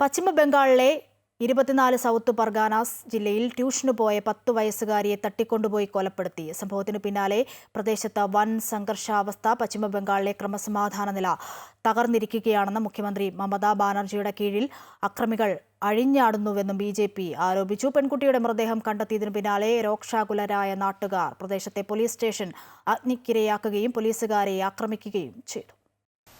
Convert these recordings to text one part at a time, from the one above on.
പശ്ചിമ ബംഗാളിലെ ഇരുപത്തിനാല് സൗത്ത് പർഗാനാസ് ജില്ലയിൽ ട്യൂഷന് പോയ പത്ത് വയസ്സുകാരിയെ തട്ടിക്കൊണ്ടുപോയി കൊലപ്പെടുത്തി. സംഭവത്തിനു പിന്നാലെ പ്രദേശത്ത് വൻ സംഘർഷാവസ്ഥ പശ്ചിമബംഗാളിലെ ക്രമസമാധാന നില തകർന്നിരിക്കുകയാണെന്ന് മുഖ്യമന്ത്രി മമതാ ബാനർജിയുടെ കീഴിൽ അക്രമികൾ അഴിഞ്ഞാടുന്നുവെന്നും ബി ജെ പി ആരോപിച്ചു. പെൺകുട്ടിയുടെ മൃതദേഹം കണ്ടെത്തിയതിനു പിന്നാലെ രോക്ഷാകുലരായ നാട്ടുകാർ പ്രദേശത്തെ പോലീസ് സ്റ്റേഷൻ അഗ്നിക്കിരയാക്കുകയും പോലീസുകാരെ ആക്രമിക്കുകയും ചെയ്തു.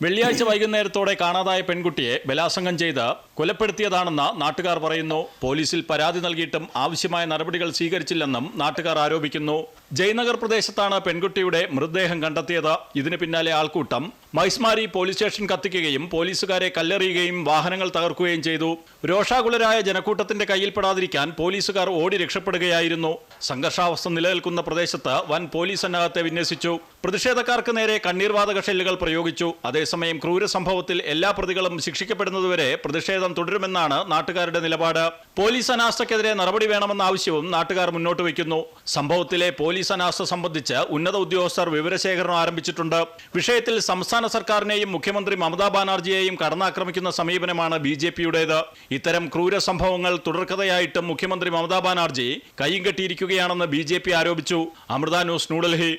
വെള്ളിയാഴ്ച വൈകുന്നേരത്തോടെ കാണാതായ പെൺകുട്ടിയെ ബലാസംഗം ചെയ്ത് കൊലപ്പെടുത്തിയതാണെന്ന് നാട്ടുകാർ പറയുന്നു. പോലീസിൽ പരാതി നൽകിയിട്ടും ആവശ്യമായ നടപടികൾ സ്വീകരിച്ചില്ലെന്നും നാട്ടുകാർ ആരോപിക്കുന്നു. ജയ്നഗർ പ്രദേശത്താണ് പെൺകുട്ടിയുടെ മൃതദേഹം കണ്ടെത്തിയത്. ഇതിന് പിന്നാലെ ആൾക്കൂട്ടം. മൈസ്മാരി പോലീസ് സ്റ്റേഷൻ കത്തിക്കുകയും പോലീസുകാരെ കല്ലെറിയുകയും വാഹനങ്ങൾ തകർക്കുകയും ചെയ്തു. രോഷാകുലരായ ജനക്കൂട്ടത്തിന്റെ കയ്യിൽപ്പെടാതിരിക്കാൻ പോലീസുകാർ ഓടി രക്ഷപ്പെടുകയായിരുന്നു. സംഘർഷാവസ്ഥ നിലനിൽക്കുന്ന പ്രദേശത്ത് വൻ പോലീസ് സന്നാഹത്തെ വിന്യസിച്ചു. പ്രതിഷേധക്കാർക്ക് നേരെ കണ്ണീർവാതക ഷെല്ലുകൾ പ്രയോഗിച്ചു. അതേസമയം ക്രൂര സംഭവത്തിൽ എല്ലാ പ്രതികളും ശിക്ഷിക്കപ്പെടുന്നതുവരെ പ്രതിഷേധം തുടരുമെന്നാണ് നാട്ടുകാരുടെ നിലപാട്. പോലീസ് അനാസ്ഥക്കെതിരെ നടപടി വേണമെന്ന ആവശ്യവും നാട്ടുകാർ മുന്നോട്ട് വയ്ക്കുന്നു. സംഭവത്തിലെ പോലീസ് അനാസ്ഥ സംബന്ധിച്ച് ഉന്നത ഉദ്യോഗസ്ഥർ വിവരശേഖരണം ആരംഭിച്ചിട്ടുണ്ട്. വിഷയത്തിൽ സംസ്ഥാന സർക്കാരിനെയും മുഖ്യമന്ത്രി മമതാ ബാനർജിയെയും കടന്നാക്രമിക്കുന്ന സമീപനമാണ് ബി ജെ പിയുടേത്. ഇത്തരം ക്രൂര സംഭവങ്ങൾ തുടർക്കഥയായിട്ടും മുഖ്യമന്ത്രി മമതാ ബാനർജി കൈയും കെട്ടിയിരിക്കുകയാണെന്ന് ബി ആരോപിച്ചു. അമൃത ന്യൂസ് ന്യൂഡൽഹി.